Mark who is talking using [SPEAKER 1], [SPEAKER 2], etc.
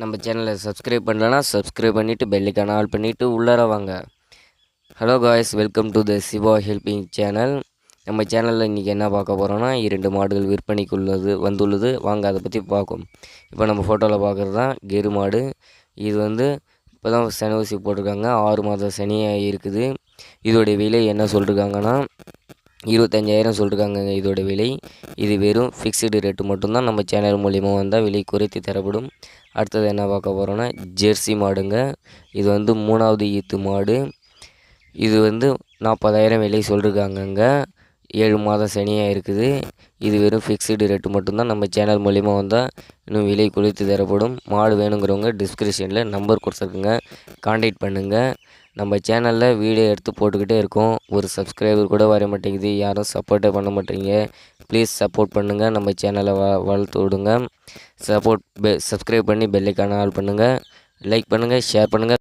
[SPEAKER 1] நம்ம சேனலை சப்ஸ்கிரைப் பண்ணலன்னா சப்ஸ்கிரைப் பண்ணிவிட்டு பெல்லிக்கான ஆல் பண்ணிவிட்டு உள்ளார வாங்க. Hello guys welcome to the Siva helping channel நம்ம சேனலில் இன்றைக்கி என்ன பார்க்க போகிறோன்னா இரண்டு மாடுகள் விற்பனைக்குள்ளது வந்துள்ளது. வாங்க அதை பற்றி பார்க்கும் இப்போ நம்ம ஃபோட்டோவில் பார்க்குறது தான் கெரு மாடு. இது வந்து இப்போ தான் சனி ஊசி போட்டிருக்காங்க. ஆறு மாதம் சனியாக இருக்குது. இதோடைய விலை என்ன சொல்லிருக்காங்கன்னா இருபத்தஞ்சாயிரம் சொல்லிருக்காங்க இதோட விலை. இது வெறும் ஃபிக்ஸ்டு ரேட்டு மட்டும்தான். நம்ம சேனல் மூலிமா வந்தால் விலை குறைத்து தரப்படும். அடுத்தது என்ன பார்க்க போகிறோன்னா ஜெர்சி மாடுங்க. இது வந்து மூணாவது ஈத்து மாடு. இது வந்து நாற்பதாயிரம் விலை சொல்லிருக்காங்கங்க. ஏழு மாதம் சனியாக இருக்குது. இது வெறும் ஃபிக்ஸ்டு ரேட்டு மட்டும்தான். நம்ம சேனல் மூலிமா வந்தால் இன்னும் விலை குறைத்து தரப்படும். மாடு வேணுங்கிறவங்க டிஸ்கிரிப்ஷனில் நம்பர் கொடுத்துருக்குங்க. காண்டாக்ட் பண்ணுங்கள் நம்ம சேனலில் வீடியோ எடுத்து போட்டுக்கிட்டே இருக்கோம். ஒரு சப்ஸ்கிரைபர் கூட வர மாட்டேங்குது. யாரும் சப்போர்ட்டே பண்ண மாட்டேங்க. ப்ளீஸ் சப்போர்ட் பண்ணுங்கள் நம்ம சேனலை வ வளர்த்து விடுங்க. சப்போர்ட் பெ சப்ஸ்கிரைப் பண்ணி பெல்லைக்கான ஆல் பண்ணுங்கள் லைக் பண்ணுங்கள் ஷேர் பண்ணுங்கள்